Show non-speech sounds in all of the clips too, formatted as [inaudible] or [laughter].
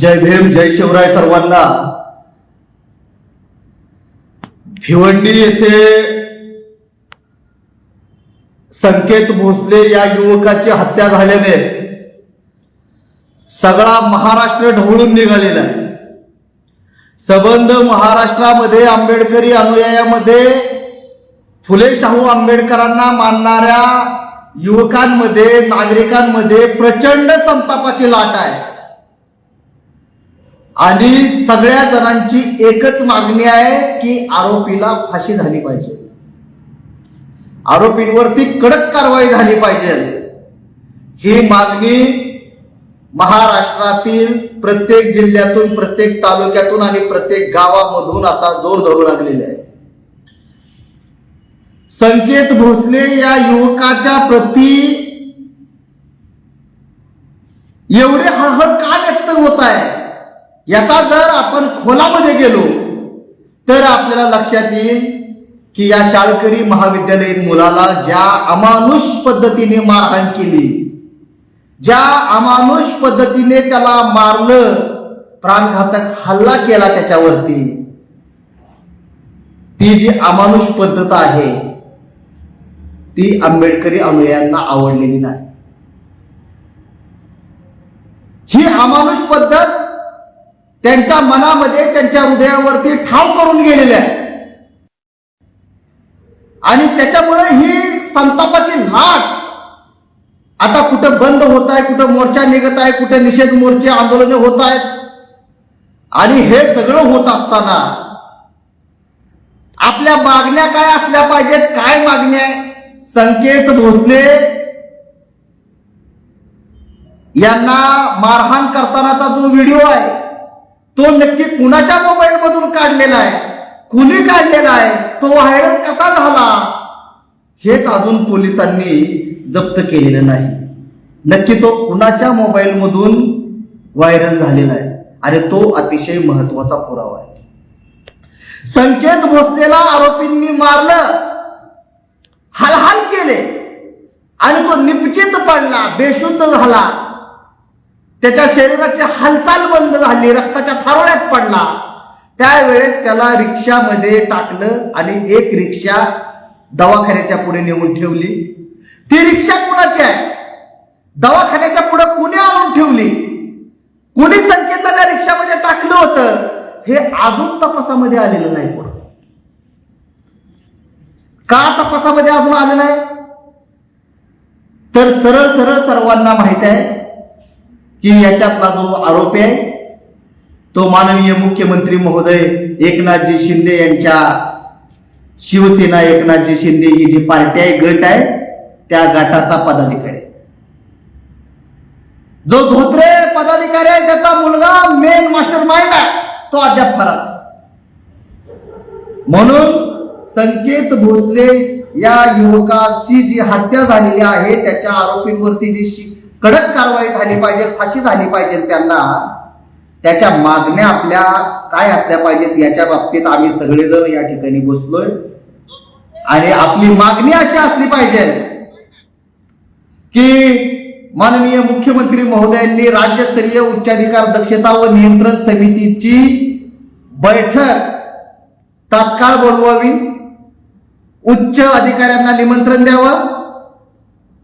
जय भीम जय शिवराय सर्वांना. भिवंडी येथे संकेत भोसले या युवकाची हत्या झाल्याने सगळा महाराष्ट्र ढवळून निघालेला आहे. सबंध महाराष्ट्रामध्ये आंबेडकरी अनुयायामध्ये फुले शाहू आंबेडकरांना मानणाऱ्या युवकांमध्ये नागरिकांमध्ये प्रचंड संतापाची लाट आहे. आणि सगळ्या जणांची एकच मागणी आहे की आरोपीला फाशी झाली पाहिजे. आरोपींवरती कडक कारवाई झाली पाहिजे. ही मागणी महाराष्ट्रातील प्रत्येक जिल्ह्यातून प्रत्येक तालुक्यातून आणि प्रत्येक गावामधून आता जोर धरू लागलेली आहे. संकेत भोसले या युवकाच्या प्रती एवढे हळहळ का व्यक्त होत आहे? याचा जर आपण खोलामध्ये गेलो तर आपल्याला लक्षात येईल की या शाळकरी महाविद्यालयीन मुलाला ज्या अमानुष पद्धतीने मारहाण केली ज्या अमानुष पद्धतीने त्याला मारलं प्राणघातक हल्ला केला त्याच्यावरती ती जी अमानुष पद्धत आहे ती आंबेडकरी अनुयायांना आवडलेली नाही. ही अमानुष पद्धत त्यांच्या मनामध्ये त्यांच्या हृदयावरती ठाव करून गेलेले आहे. आणि त्याच्यामुळे ही संतापाची लाट आता कुठं बंद होत आहे कुठं मोर्चा निघत आहे कुठं निषेध मोर्चे आंदोलने होत आहेत. आणि हे सगळं होत असताना आपल्या मागण्या काय असल्या पाहिजेत काय मागण्या आहे? संकेत भोसले यांना मारहाण करतानाचा जो व्हिडिओ आहे तो नक्की कुणाच्या मोबाईल मधून काढलेला आहे? कुणी काढलेला आहे? तो व्हायरल कसा झाला? हेच अजून पोलिसांनी जप्त केलेलं नाही. नक्की तो कुणाच्या मोबाईल मधून व्हायरल झालेला आहे? आणि तो अतिशय महत्त्वाचा पुरावा आहे. संकेत भोसलेला आरोपींनी मारलं. हालहाल केले. आणि तो निपचित पडला बेशुद्ध झाला. त्याच्या शरीराची हालचाल बंद झाली रक्ताच्या थारोळ्यात पडला. त्यावेळेस त्याला रिक्षामध्ये टाकलं आणि एक रिक्षा दवाखान्याच्या पुढे नेऊन ठेवली. ती रिक्षा कुणाची आहे? दवाखान्याच्या पुढे कुणी आणून ठेवली? कुणी संकेतला त्या रिक्षामध्ये टाकलं होतं? हे अजून तपासामध्ये आलेलं नाही कोण का तपासामध्ये अजून आलेलं आहे तर सरळ सरळ सर्वांना माहीत आहे की याच्यातला जो आरोपी आहे तो माननीय मुख्यमंत्री महोदय एकनाथजी शिंदे यांच्या शिवसेना एकनाथजी शिंदे ही जी पार्टी आहे गट आहे त्या गटाचा पदाधिकारी आहे. जो धोत्रे पदाधिकारी आहे त्याचा मुलगा मेन मास्टर माइंड आहे तो अद्याप फरार म्हणून संकेत भोसले या युवकाची जी हत्या झालेली आहे त्याच्या आरोपींवरती जी कडक कारवाई झाली पाहिजे फाशी झाली पाहिजे त्यांना. त्याच्या मागण्या आपल्या काय असल्या पाहिजेत याच्या बाबतीत आम्ही सगळेजण या ठिकाणी बसलोय. आणि आपली मागणी अशी असली पाहिजे की माननीय मुख्यमंत्री महोदयांनी राज्यस्तरीय उच्चाधिकार दक्षता व नियंत्रण समितीची बैठक तात्काळ बोलवावी. उच्च अधिकाऱ्यांना निमंत्रण द्यावं.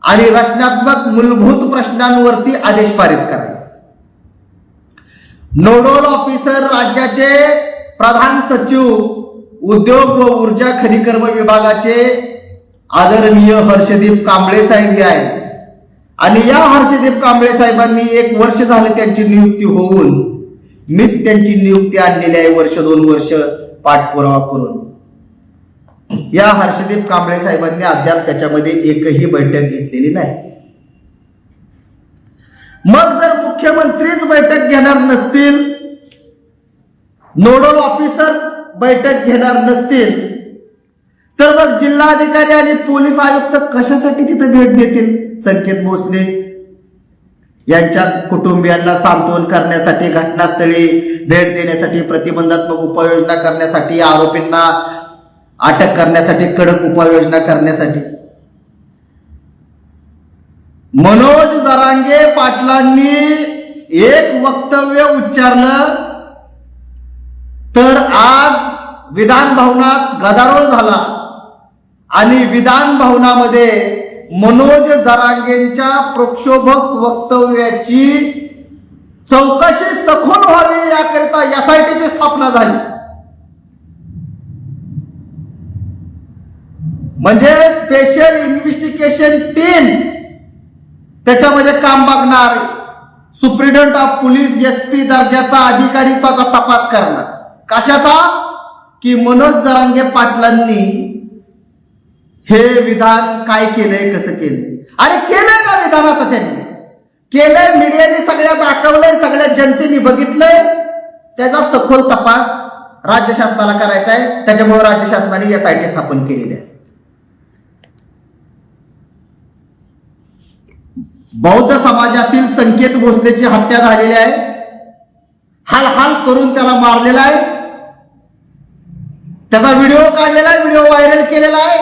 आणि रचनात्मक मूलभूत प्रश्नांवरती आदेश पारित करावे नोडल ऑफिसर राज्याचे प्रधान सचिव उद्योग व ऊर्जा खनिकर्म विभागाचे आदरणीय हर्षदीप कांबळे साहेब हे आहेत. आणि या हर्षदीप कांबळे साहेबांनी एक वर्ष झालं त्यांची नियुक्ती होऊन मीच त्यांची नियुक्ती आणलेली आहे वर्ष दोन वर्ष पाठपुरावा करून. या हर्षदीप कांबळे साहेबांनी अद्याप त्याच्यामध्ये एकही बैठक घेतलेली नाही. मग जर मुख्यमंत्रीच बैठक घेणार नसतील नोडल ऑफिसर बैठक घेणार नसतील तर मग जिल्हाधिकारी आणि पोलीस आयुक्त कशासाठी तिथे भेट देतील? संकेत भोसले यांच्या कुटुंबियांना सांत्वन करण्यासाठी घटनास्थळी भेट देण्यासाठी प्रतिबंधात्मक उपाययोजना करण्यासाठी आरोपींना अटक करण्यासाठी कडक उपाययोजना करण्यासाठी. मनोज जरांगे पाटलांनी एक वक्तव्य उच्चारलं तर आज विधान भवनात गदारोळ झाला. आणि विधान भवनामध्ये मनोज जरांगेंच्या प्रक्षोभक वक्तव्याची चौकशी सखोल व्हावी याकरिता एसआयटीची स्थापना झाली. म्हणजे स्पेशल इन्व्हेस्टिगेशन टीम त्याच्यामध्ये काम बघणार superintendent of police S P दर्जाचा अधिकारी त्याचा तपास करणार. कशाचा? की मनोज जरांगे पाटलांनी हे विधान काय केलंय कसं केलंय? आणि केलंय का विधान आता त्यांनी. केलंय मीडियाने सगळ्यात आठवलंय सगळ्या जनतेने बघितलंय. त्याचा सखोल तपास राज्य शासनाला करायचा आहे. त्याच्यामुळे राज्य शासनाने एसआयटी स्थापन केलेली आहे. बौद्ध समाजातील संकेत भोसलेची हत्या झालेली आहे. हाल हाल करून त्याला मारलेला आहे. त्याचा व्हिडिओ काढलेला आहे व्हिडिओ व्हायरल केलेला आहे.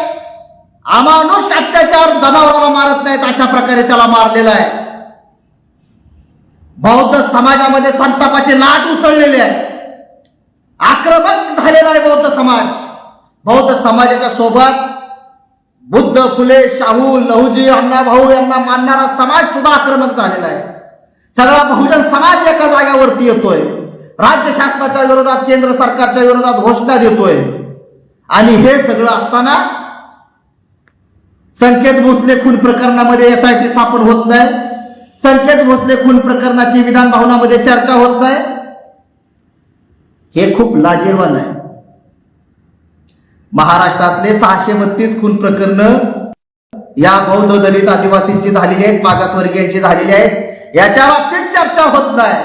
अमानुष अत्याचार जनावराला मारत नाहीत अशा प्रकारे त्याला मारलेला आहे. बौद्ध समाजामध्ये संतापाचे लाट उसळलेले आहे. आक्रमक झालेला आहे बौद्ध समाज. बौद्ध समाजाच्या सोबत बुद्ध फुले शाहू लहुजी अण्णाभाऊ यांना मानणारा समाज सुद्धा आक्रमक झालेला आहे. सगळा बहुजन समाज एका जाग्यावरती येतोय. राज्य शासनाच्या विरोधात केंद्र सरकारच्या विरोधात घोषणा देतोय. आणि हे सगळं असताना संकेत भोसले खून प्रकरणामध्ये एसआयटी स्थापन होत नाही. संकेत भोसले खून प्रकरणाची विधान भवनामध्ये चर्चा होत नाही. हे खूप लाजीरवान आहे. महाराष्ट्रातले सहाशे बत्तीस खून प्रकरण या बौद्ध दलित आदिवासींची झालेली आहेत मागासवर्गीयांची झालेली आहेत. याच्या बाबतीत चर्चा होत नाही.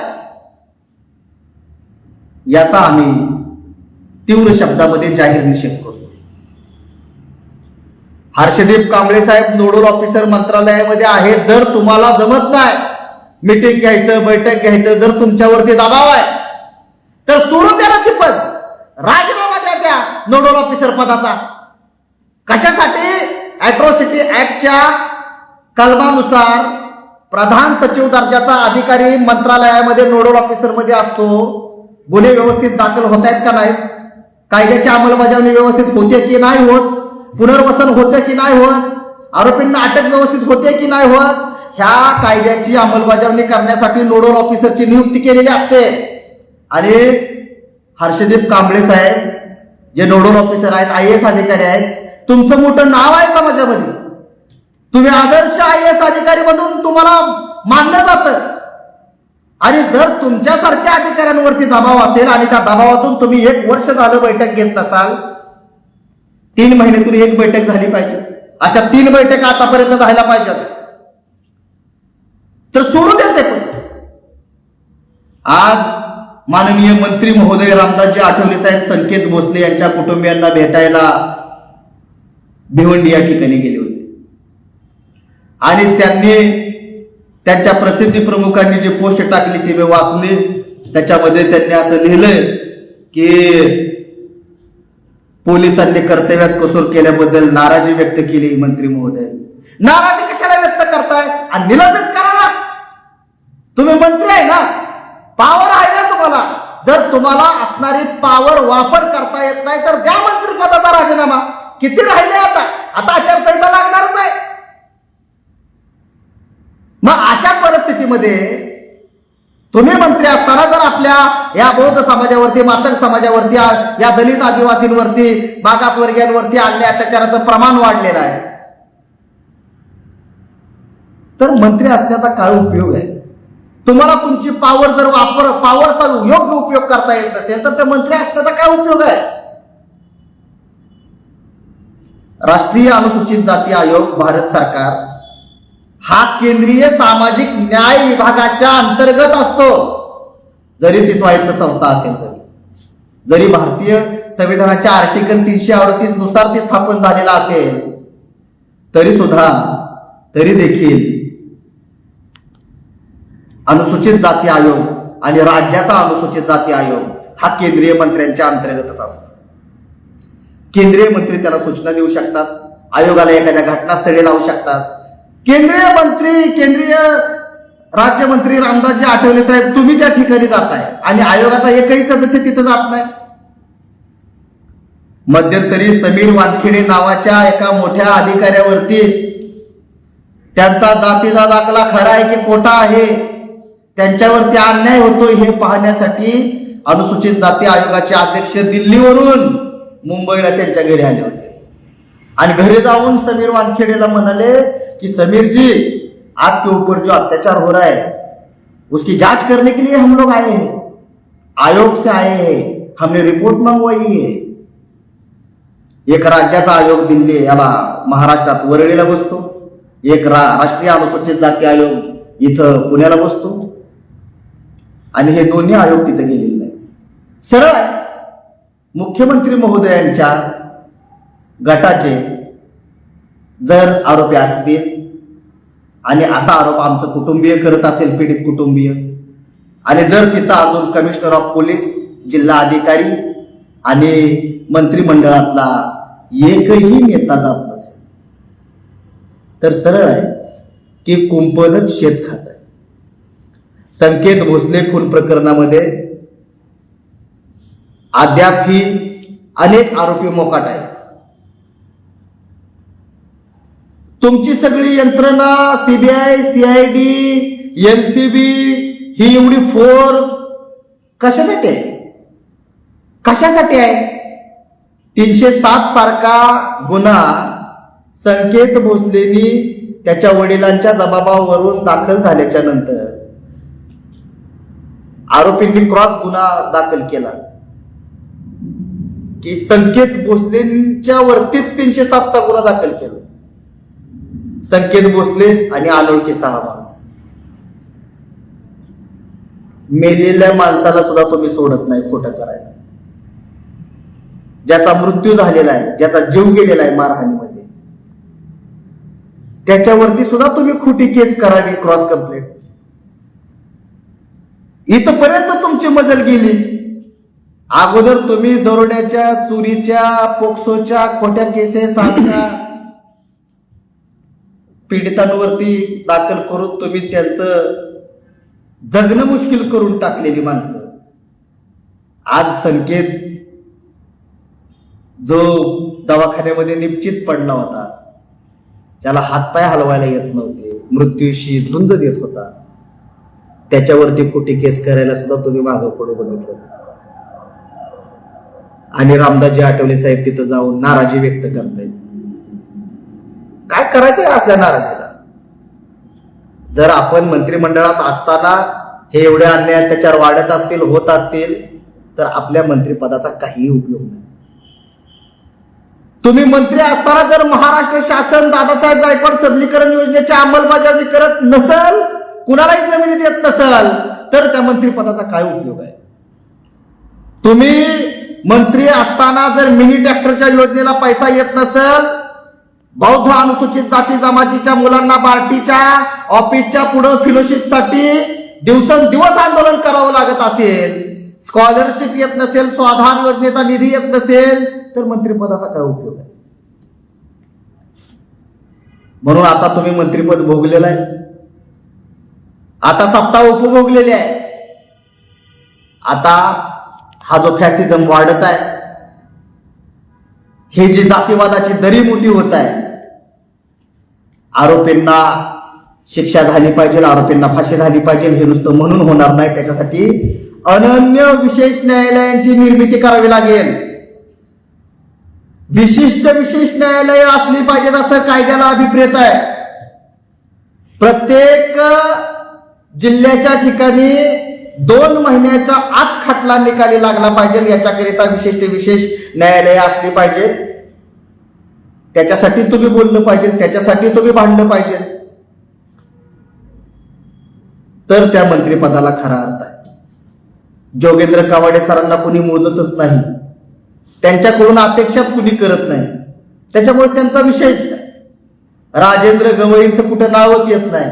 याचा आम्ही तीव्र शब्दामध्ये जाहीर निषेध करतो. हर्षदीप कांबळे साहेब नोडल ऑफिसर मंत्रालयामध्ये आहेत. जर तुम्हाला जमत नाही मिटिंग घ्यायचं बैठक घ्यायचं जर तुमच्यावरती दबाव आहे तर सोडून द्या ना ती पद. राजीनामा त्या नोडल ऑफिसर पदाचा. कशासाठी? अॅट्रॉसिटी ऍक्टच्या कलमानुसार प्रधान सचिव दर्जाचा अधिकारी मंत्रालयामध्ये नोडल ऑफिसरमध्ये असतो. गुन्हे व्यवस्थित दाखल होत आहेत का नाहीत? कायद्याची अंमलबजावणी व्यवस्थित होते की नाही होत? पुनर्वसन होते की नाही होत? आरोपींना अटक व्यवस्थित होते की नाही होत? ह्या कायद्याची अंमलबजावणी करण्यासाठी नोडल ऑफिसरची नियुक्ती केलेली असते. आणि हर्षदीप कांबळे साहेब जे नोडल ऑफिसर आहेत आय एस अधिकारी आहेत तुमचं मोठं नाव आहे समाजामध्ये. तुम्ही आदर्श आय एस अधिकारी म्हणून तुम्हाला मानलं जातं. आणि जर तुमच्यासारख्या अधिकाऱ्यांवरती दबाव असेल आणि त्या दबावातून तुम्ही एक वर्ष झालं बैठक घेत नसाल तीन महिन्यातून एक बैठक झाली पाहिजे. अशा तीन बैठका आतापर्यंत झाल्या पाहिजेत. तर सोडू द्या ते पण. आज माननीय मंत्री महोदय रामदासजी आठवले साहेब संकेत भोसले यांच्या कुटुंबियांना भेटायला भिवंडी या ठिकाणी गेले होते. आणि त्यांनी त्यांच्या प्रसिद्धी प्रमुखांनी जे पोस्ट टाकली ती मी वाचली. त्याच्यामध्ये त्यांनी असं लिहिलंय की पोलिसांनी कर्तव्यात कसूर केल्याबद्दल नाराजी व्यक्त केली मंत्री महोदय. नाराजी कशाला व्यक्त करताय? आणि निलंबित करा ना. तुम्ही मंत्री आहे ना. पावर आहे तुम्हाला. जर तुम्हाला असणारी पावर वापर करता येत नाही तर द्या मंत्रिपदाचा राजीनामा. किती राहिले आता? आता आचारसंहिता लागणारच आहे. मग अशा परिस्थितीमध्ये तुम्ही मंत्री असताना जर आपल्या या बौद्ध समाजावरती मातक समाजावरती या दलित आदिवासींवरती मागासवर्गीयांवरती अन्य अत्याचाराचं प्रमाण वाढलेलं आहे. तर मंत्री असण्याचा काय उपयोग आहे? तुम्हाला तुमची पावर जर वापर पावरचा योग्य उपयोग करता येत नसेल तर ते मंत्री असण्याचा काय उपयोग आहे? राष्ट्रीय अनुसूचित जाती आयोग भारत सरकार हा केंद्रीय सामाजिक न्याय विभागाच्या अंतर्गत असतो. जरी ती स्वायत्त संस्था असेल तरी. जरी भारतीय संविधानाच्या आर्टिकल तीनशे अडतीसनुसार ती स्थापन झालेला असेल तरी सुद्धा तरी देखील अनुसूचित जाती आयोग आणि राज्याचा अनुसूचित जाती आयोग हा केंद्रीय मंत्र्यांच्या अंतर्गतच असतो. केंद्रीय मंत्री त्याला सूचना देऊ शकतात आयोगाला एखाद्या घटनास्थळी लावू शकतात. केंद्रीय मंत्री केंद्रीय राज्यमंत्री रामदासजी आठवले साहेब तुम्ही त्या ठिकाणी जाताय आणि आयोगाचा एकही सदस्य तिथं जात नाही. मध्यंतरी समीर वानखेडे नावाच्या एका मोठ्या अधिकाऱ्यावरती त्यांचा जातीचा दाखला खरा आहे की खोटा आहे? त्यांच्यावरती अन्याय होतोय हे पाहण्यासाठी अनुसूचित जाती आयोगाचे अध्यक्ष दिल्लीवरून मुंबईला त्यांच्या घरी आले होते. आणि घरी जाऊन समीर वानखेडेला म्हणाले की समीरजी आपके ऊपर जो अत्याचार हो रहा है उसकी जांच करने के लिए हम लोग आए हैं. आयोग से आए हैं. हमने रिपोर्ट मंगवाई है. एक राज्याचा आयोग दिल्ली याला महाराष्ट्रात वरळीला बसतो. एक रा राष्ट्रीय अनुसूचित जाती आयोग इथं पुण्याला बसतो. आणि हे दोन्ही आयोग तिथे गेलेले नाही सरळ आहे. मुख्यमंत्री महोदयांच्या गटाचे जर आरोपी असतील आणि असा आरोप आमचं कुटुंबीय करत असेल पीडित कुटुंबीय आणि जर तिथं अजून कमिशनर ऑफ पोलीस जिल्हा अधिकारी आणि मंत्रिमंडळातला एकही नेता जात नसेल. तर सरळ आहे की कुंपणच शेत खात संकेत भोसले खून प्रकरणामध्ये अद्याप ही अनेक आरोपी मोकाट आहेत. तुमची सगळी यंत्रणा सीबीआय सीआयडी एनसीबी ही एवढी फोर्स कशासाठी आहे? कशासाठी आहे? तीनशे सात सारखा गुन्हा संकेत भोसलेनी त्याच्या वडिलांच्या जबाबावरून दाखल झाल्याच्यानंतर आरोपींनी क्रॉस गुन्हा दाखल केला. की संकेत भोसलेंच्या वरतीच तीनशे सातचा गुन्हा दाखल केला. संकेत भोसले आणि अनोळखी सहा माणसं. मेलेल्या माणसाला सुद्धा तुम्ही सोडत नाही खोटं करायला. ज्याचा मृत्यू झालेला आहे ज्याचा जीव गेलेला आहे मारहाणीमध्ये. त्याच्यावरती सुद्धा तुम्ही खोटी केस करावी क्रॉस कंप्लेंट. इथपर्यंत तुमची मजल गेली. अगोदर तुम्ही दरोड्याच्या चोरीच्या पोक्सोच्या खोट्या केसेस आमच्या पीडितांवरती दाखल करून तुम्ही त्यांचं जगणं मुश्किल करून टाकलेली माणसं. आज संकेत जो दवाखान्यामध्ये निश्चित पडला होता ज्याला हातपाय हलवायला येत नव्हते मृत्यूशी झुंज देत होता. त्याच्यावरती कुठे केस करायला सुद्धा तुम्ही मागं पुढे बघितलं. आणि रामदासजी आठवले साहेब तिथं जाऊन नाराजी व्यक्त करतायत. काय करायचंय असल्या नाराजीला? जर आपण मंत्रिमंडळात असताना हे एवढे अन्याय त्याच्यावर वाढत असतील होत असतील तर आपल्या मंत्रिपदाचा काही उपयोग नाही. तुम्ही मंत्री असताना जर महाराष्ट्र शासन दादासाहेब गायकवाड सबलीकरण योजनेची अंमलबजावणी करत नसल कुणालाही जमिनी देत नसल तर त्या मंत्रिपदाचा काय उपयोग आहे? तुम्ही मंत्री असताना जर मिनी ट्रॅक्टरच्या योजनेला पैसा येत नसल बौद्ध अनुसूचित जाती जमातीच्या मुलांना पार्टीच्या ऑफिसच्या पुढं फेलोशिपसाठी दिवसेंदिवस आंदोलन करावं लागत असेल स्कॉलरशिप येत नसेल स्वाधान योजनेचा निधी येत नसेल तर मंत्रिपदाचा काय उपयोग आहे? म्हणून आता तुम्ही मंत्रिपद भोगलेलं आहे. आता सत्ता उपभोगलेली आहे. आता हा जो फॅसिझम वाढत आहे हे जी जातीवादाची दरी मोठी होत आहे आरोपींना शिक्षा झाली पाहिजे आरोपींना फाशी झाली पाहिजे हे नुसतं म्हणून होणार नाही. त्याच्यासाठी अनन्य विशेष न्यायालयांची निर्मिती करावी लागेल. विशिष्ट विशेष न्यायालय असली पाहिजेत असं कायद्याला अभिप्रेत आहे. प्रत्येक जिल्ह्याच्या ठिकाणी दोन महिन्याच्या आत खटला निकाली लागला पाहिजे. याच्याकरिता विशिष्ट विशेष न्यायालय असली पाहिजे. त्याच्यासाठी तुम्ही बोललं पाहिजे. त्याच्यासाठी तुम्ही भांडलं पाहिजे. तर त्या मंत्रिपदाला खरा अर्थ आहे. जोगेंद्र कावाडे सरांना कुणी मोजतच नाही. त्यांच्याकडून अपेक्षाच कुणी करत नाही. त्याच्यामुळे त्यांचा विषयच नाही. राजेंद्र गवईंचं कुठं नावच येत नाही.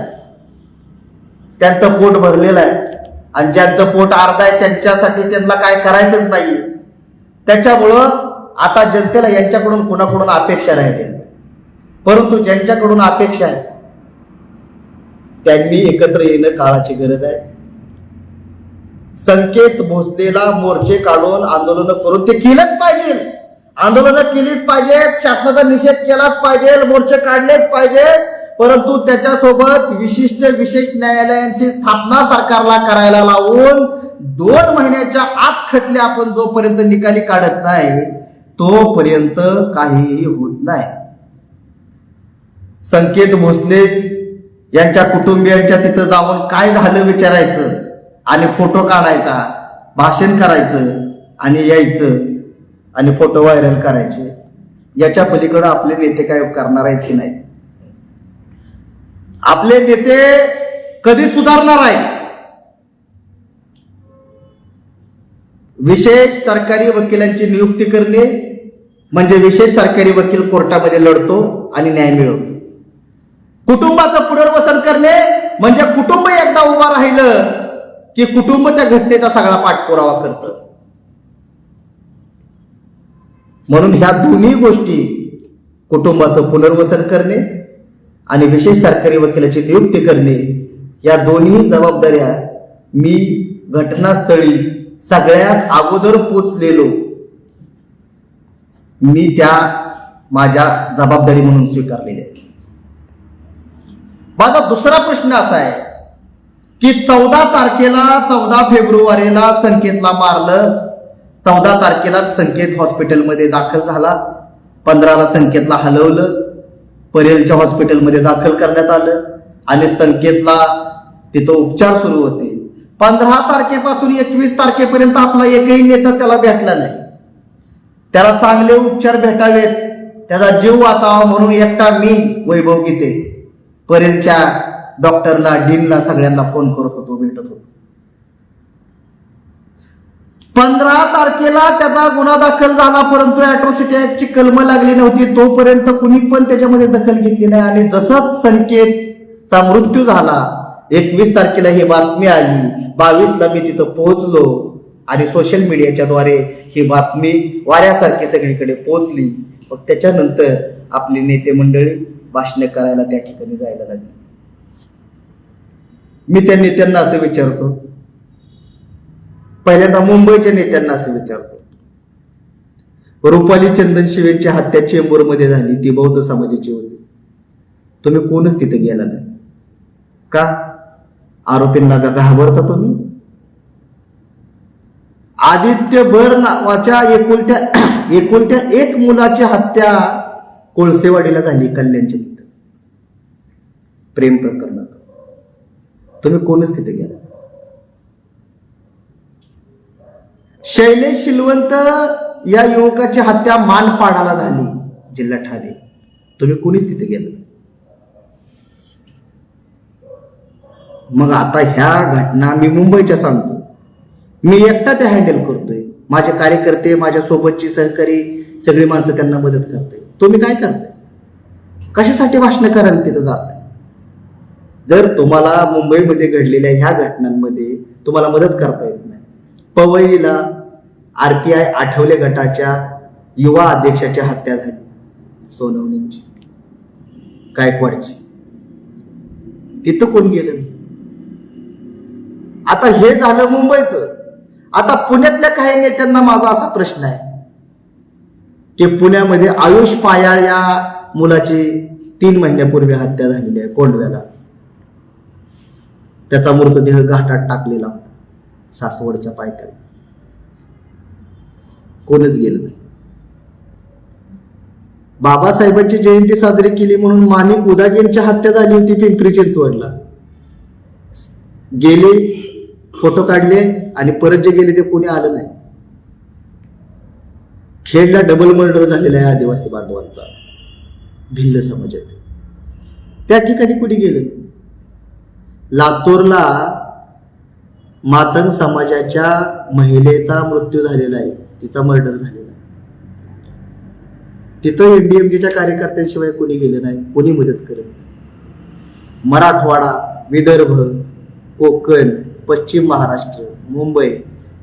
त्यांचं पोट भरलेलं आहे. आणि ज्यांचं पोट अर्ध आहे त्यांच्यासाठी त्यांना काय करायचंच नाही त्याच्यामुळं आता जनतेला यांच्याकडून कुणाकडून अपेक्षा राहिली परंतु ज्यांच्याकडून अपेक्षा आहे त्यांनी एकत्र येणं काळाची गरज आहे. संकेत भोसलेला मोर्चे काढून आंदोलन करून ते केलंच पाहिजे. आंदोलन केलीच पाहिजेत शासनाचा निषेध केलाच पाहिजे मोर्चे काढलेच पाहिजे परंतु त्याच्यासोबत विशिष्ट विशेष न्यायालयांची स्थापना सरकारला करायला लावून दोन महिन्याच्या आत खटले आपण जोपर्यंत निकाली काढत नाही तोपर्यंत काहीही होत नाही. संकेत भोसले यांच्या कुटुंबियांच्या तिथं जाऊन काय झालं विचारायचं आणि फोटो काढायचा भाषण करायचं आणि यायचं आणि फोटो व्हायरल करायचे याच्या पलीकडं आपले नेते काय करणार आहेत की नाही? आपले नेते कधी सुधारणार आहे विशेष सरकारी वकिलांची नियुक्ती करणे म्हणजे विशेष सरकारी वकील कोर्टामध्ये लढतो आणि न्याय मिळवतो. कुटुंबाचं पुनर्वसन करणे म्हणजे कुटुंब एकदा उभा राहिलं की कुटुंब त्या घटनेचा सगळा पाठपुरावा करत. म्हणून ह्या दोन्ही गोष्टी कुटुंबाचं पुनर्वसन करणे आणि विशेष सरकारी वकिलाची नियुक्ती करणे या दोन्ही जबाबदाऱ्या मी घटनास्थळी सगळ्यात अगोदर पोचलेलो. मी त्या माझ्या जबाबदारी म्हणून स्वीकारलेल्या माझा दुसरा प्रश्न असा आहे की चौदा तारखेला चौदा फेब्रुवारीला संकेतला मारलं चौदा तारखेला संकेत हॉस्पिटलमध्ये दाखल झाला पंधराला संकेतला हलवलं परेलच्या हॉस्पिटलमध्ये दाखल करण्यात आलं आणि संकेतला तिथं उपचार सुरू होते. पंधरा तारखेपासून एकवीस तारखेपर्यंत आपला एकही नेता त्याला भेटला नाही. त्याला चांगले उपचार भेटावेत. त्याचा जीव वाचावा म्हणून एकटा मी वैभव गीते परेलच्या डॉक्टरला डीनला सगळ्यांना फोन करत होतो भेटत होतो. पंधरा तारखेला त्याचा गुन्हा दाखल झाला परंतु अॅट्रॉसिटी ऍक्टची कलम लागली नव्हती. तोपर्यंत कुणी पण त्याच्यामध्ये दखल घेतली नाही. आणि जसंच संकेतचा मृत्यू झाला एकवीस तारखेला ही बातमी आली. बावीसला मी तिथं पोहोचलो आणि सोशल मीडियाच्या द्वारे ही बातमी वाऱ्यासारखी सगळीकडे पोहोचली. मग त्याच्यानंतर आपली नेते मंडळी भाषण करायला त्या ठिकाणी जायला लागली. मी त्या नेत्यांना असं विचारतो पहिल्यांदा मुंबईच्या नेत्यांना असं विचारतो. रुपाली चंदन शिवेंची हत्या चेंबूरमध्ये झाली ती बौद्ध समाजाची होती. तुम्ही कोणच तिथे गेला नाही. का? आरोपींना का घाबरता तुम्ही. आदित्य भर नावाच्या एकुलत्या [clears throat] एकुलत्या एक मुलाची हत्या कोळसेवाडीला झाली कल्याणच्या तिथं. प्रेम प्रकरणात. तुम्ही कोणच तिथे गेला शैलेश शिलवंत या युवकाची हत्या मानपाडाला झाली जिल्हा ठाणे. तुम्ही कोणीच तिथे गेलं मग आता ह्या घटना मी मुंबईच्या सांगतो. मी एकटा ते हँडल करतोय. माझे कार्यकर्ते माझ्या सोबतची सहकारी सगळी माणसं त्यांना मदत करते तुम्ही काय करताय? कशासाठी भाषण करायला तिथं जाताय? जर तुम्हाला मुंबईमध्ये घडलेल्या ह्या घटनांमध्ये तुम्हाला मदत करता येत नाही पवईला आरपीआय आठवले गटाच्या युवा अध्यक्षाची हत्या झाली. सोनवणींची. गायकवाडची. तिथं कोण गेलं आता हे झालं मुंबईचं. आता पुण्यातल्या काही नेत्यांना माझा असा प्रश्न आहे. की पुण्यामध्ये आयुष पायाळ या मुलाची तीन महिन्यापूर्वी हत्या झालेली आहे कोंडव्याला. त्याचा मृतदेह घाटात टाकलेला होता. सासवडच्या पायथ्याला कोणच गेलं नाही. बाबासाहेबांची जयंती साजरी केली म्हणून माणिक उदागींची हत्या झाली होती पिंपरी चिंचवडला. गेले फोटो काढले आणि परत जे गेले ते कोणी आलं नाही. खेडला डबल मर्डर झालेला आहे आदिवासी बांधवांचा. भिल्ल समाजात. त्या ठिकाणी कुणी गेलं लातूरला मातंग समाजाच्या महिलेचा मृत्यू झालेला आहे. तिचा मर्डर झालेला आहे. तिथं एनडीएमजीच्या कार्यकर्त्यांशिवाय कोणी गेलं नाही कोणी मदत करत नाही. मराठवाडा विदर्भ कोकण पश्चिम महाराष्ट्र मुंबई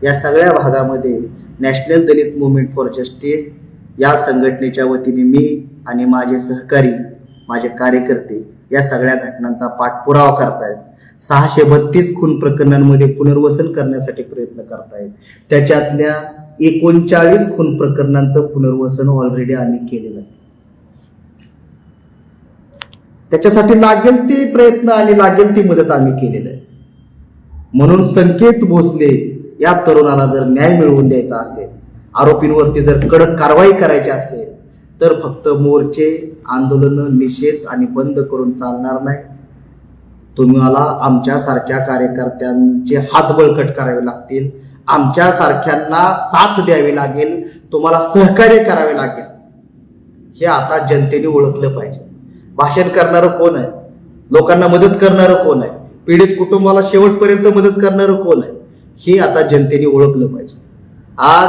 या सगळ्या भागामध्ये national Dalit movement for justice या संघटनेच्या वतीने मी आणि माझे सहकारी माझे कार्यकर्ते या सगळ्या घटनांचा पाठपुरावा करतायत. सहाशे बत्तीस खून प्रकरणांमध्ये पुनर्वसन करण्यासाठी प्रयत्न करतायत. त्याच्यातल्या एकोणचाळीस खून प्रकरणांचं पुनर्वसन ऑलरेडी आम्ही केलेलं आहे. त्याच्यासाठी लागेल ते प्रयत्न आणि लागेल ती मदत आम्ही केलेलं आहे. म्हणून संकेत भोसले या तरुणाला जर न्याय मिळवून द्यायचा असेल आरोपींवरती जर कडक कारवाई करायची असेल तर फक्त मोर्चे आंदोलन निषेध आणि बंद करून चालणार नाही. तुम्हाला आमच्यासारख्या कार्यकर्त्यांचे हात बळकट करावे लागतील. आमच्यासारख्यांना साथ द्यावी लागेल. तुम्हाला सहकार्य करावे लागेल. हे आता जनतेने ओळखलं पाहिजे. भाषण करणारं कोण आहे? लोकांना मदत करणारं कोण आहे? पीडित कुटुंबाला शेवटपर्यंत मदत करणारं कोण आहे? हे आता जनतेने ओळखलं पाहिजे. आज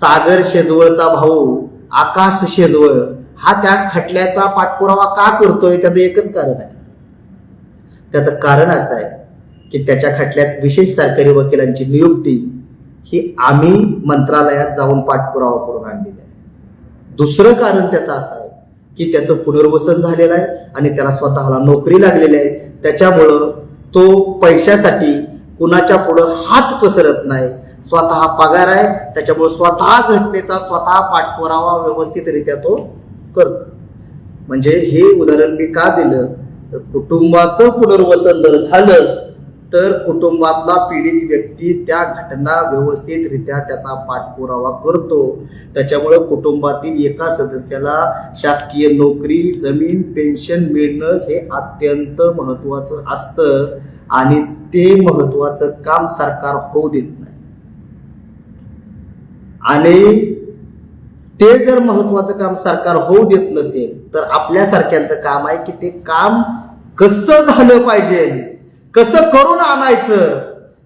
सागर शेजवळचा भाऊ आकाश शेजवळ हा त्या खटल्याचा पाठपुरावा का करतोय? त्याचं एकच कारण आहे. त्याचं कारण असं आहे की त्याच्या खटल्यात विशेष सरकारी वकिलांची नियुक्ती ही आम्ही मंत्रालयात जाऊन पाठपुरावा करून आणलेली आहे. दुसरं कारण त्याचं असं आहे की त्याचं पुनर्वसन झालेलं आहे आणि त्याला स्वतःला नोकरी लागलेली आहे. त्याच्यामुळं तो पैशासाठी कुणाच्या पुढं हात पसरत नाही. स्वतः पगार आहे त्याच्यामुळे स्वतः घटनेचा स्वतः पाठपुरावा व्यवस्थितरित्या तो करतो. म्हणजे हे उदाहरण मी का दिलं? तर कुटुंबाचं पुनर्वसन जर झालं तर कुटुंबातला पीडित व्यक्ती त्या घटना व्यवस्थितरित्या त्याचा पाठपुरावा करतो. त्याच्यामुळे कुटुंबातील एका सदस्याला शासकीय नोकरी जमीन पेन्शन मिळणं हे अत्यंत महत्वाचं असतं आणि ते महत्वाचं काम सरकार होऊ देत नाही. आणि ते जर महत्वाचं काम सरकार होऊ देत नसेल तर आपल्यासारख्यांचं काम आहे की ते काम कसं झालं पाहिजे कसं करून आणायचं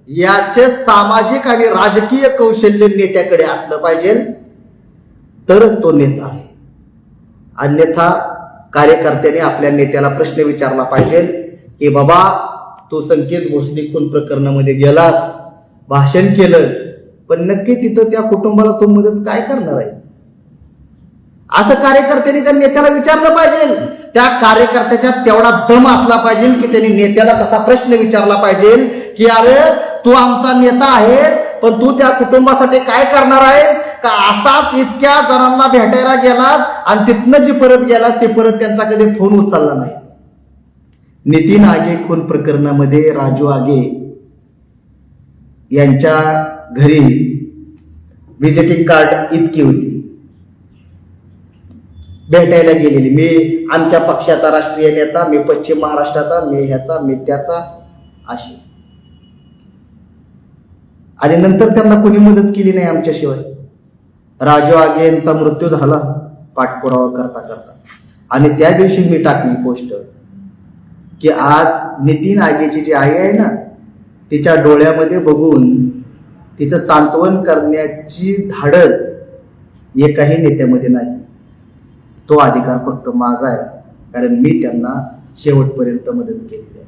याचे सामाजिक आणि राजकीय कौशल्य नेत्याकडे असलं पाहिजे. तरच तो नेता आहे. अन्यथा कार्यकर्त्याने आपल्या नेत्याला प्रश्न विचारला पाहिजे की बाबा तू संकेत भोसले खून प्रकरणामध्ये गेलास भाषण केलंस पण नक्की तिथं त्या कुटुंबाला तू मदत काय करणार आहे? असं कार्यकर्त्यांनी त्या नेत्याला विचारलं पाहिजे. त्या कार्यकर्त्याच्या तेवढा दम असला पाहिजे की त्यांनी नेत्याला तसा प्रश्न विचारला पाहिजे की अरे तू आमचा नेता आहेस पण तू त्या कुटुंबासाठी काय करणार आहेस? का असाच इतक्या जणांना भेटायला गेलास आणि तिथनं जी परत गेलास ते परत त्यांचा कधी फोन उचलला नाही. नितीन आगे खून प्रकरणामध्ये राजू आगे यांच्या घरी व्हिजिटिंग कार्ड इतकी होती. भेटायला गेलेली. मी आमच्या पक्षाचा राष्ट्रीय नेता मी पश्चिम महाराष्ट्राचा मी ह्याचा मी त्याचा अशी. आणि नंतर त्यांना कोणी मदत केली नाही आमच्याशिवाय. राजू आगे यांचा मृत्यू झाला पाठपुरावा करता करता. आणि त्या दिवशी मी टाकली पोस्ट की आज नितीन आगेची जी आई आहे ना तिच्या डोळ्यामध्ये बघून तिचं सांत्वन करण्याची धाडस एकाही नेत्यामध्ये नाही. तो अधिकार फक्त माझा आहे कारण मी त्यांना शेवटपर्यंत मदत केलेली आहे.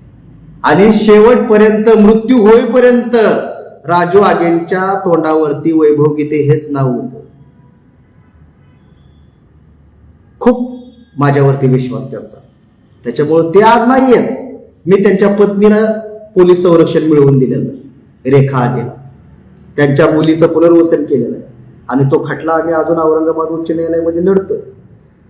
आणि शेवटपर्यंत मृत्यू होईपर्यंत राजू आगेंच्या तोंडावरती वैभव गीते हेच नाव होतं. खूप माझ्यावरती विश्वास त्यांचा. त्याच्यामुळे ते आज नाही आहेत. मी त्यांच्या पत्नीला पोलीस संरक्षण मिळवून दिलेलं आहे रेखा आगेला त्यांच्या मुलीचं पुनर्वसन केलेलं आहे. आणि तो खटला आम्ही अजून औरंगाबाद उच्च न्यायालयामध्ये लढतोय.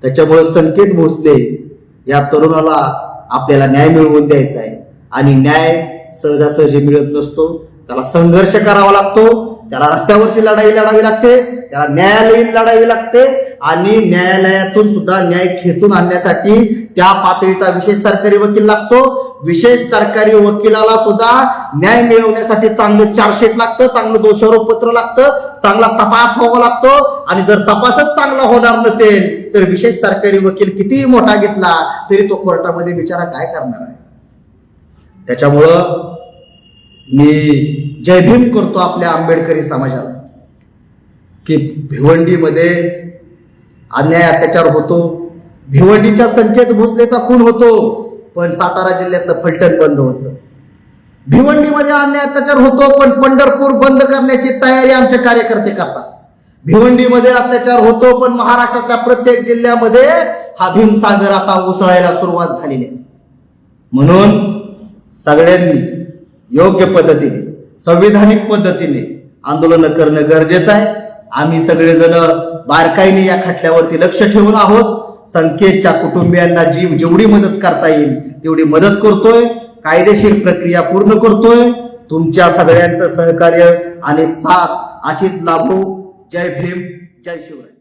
त्याच्यामुळे संकेत भोसले या तरुणाला आपल्याला न्याय मिळवून द्यायचा आहे. आणि न्याय सहजासहजी मिळत नसतो. त्याला संघर्ष करावा लागतो. त्याला रस्त्यावरची लढाई लढावी लागते. त्याला न्यायालयीन लढावी लागते. आणि न्यायालयातून सुद्धा न्याय खेचून आणण्यासाठी त्या पातळीचा विशेष सरकारी वकील लागतो. विशेष सरकारी वकिलाला सुद्धा न्याय मिळवण्यासाठी चांगलं चार्जशीट लागतं चांगलं दोषारोप पत्र लागतं चांगला तपास व्हावा लागतो. आणि जर तपासच चांगला होणार नसेल तर विशेष सरकारी वकील कितीही मोठा घेतला तरी तो कोर्टामध्ये बिचारा काय करणार आहे? त्याच्यामुळं मी जय भीम करतो आपल्या आंबेडकरी समाजाला. की भिवंडीमध्ये अन्याय अत्याचार होतो. भिवंडीच्या संकेत भोसलेचा खून होतो. पण सातारा जिल्ह्यातलं फलटण बंद होतं. भिवंडीमध्ये अन्याय अत्याचार होतो पण पंढरपूर बंद करण्याची तयारी आमचे कार्यकर्ते करतात. भिवंडीमध्ये अत्याचार होतो पण महाराष्ट्रातल्या प्रत्येक जिल्ह्यामध्ये हा भीमसागर आता उसळायला सुरुवात झालेली आहे. म्हणून सगळ्यांनी योग्य पद्धतीने संविधानिक पद्धतीने आंदोलन करणं गरजेचं आहे. आम्ही सगळेजण बारकाईने या खटल्यावरती लक्ष ठेवून आहोत. संकेतच्या कुटुंबियांना जी जेवढी मदत करता येईल तेवढी मदत करतोय कायदेशीर प्रक्रिया पूर्ण करतोय. तुमच्या सगळ्यांचं सहकार्य आणि साथ अशीच लाभो. जय भीम जय शिवराय.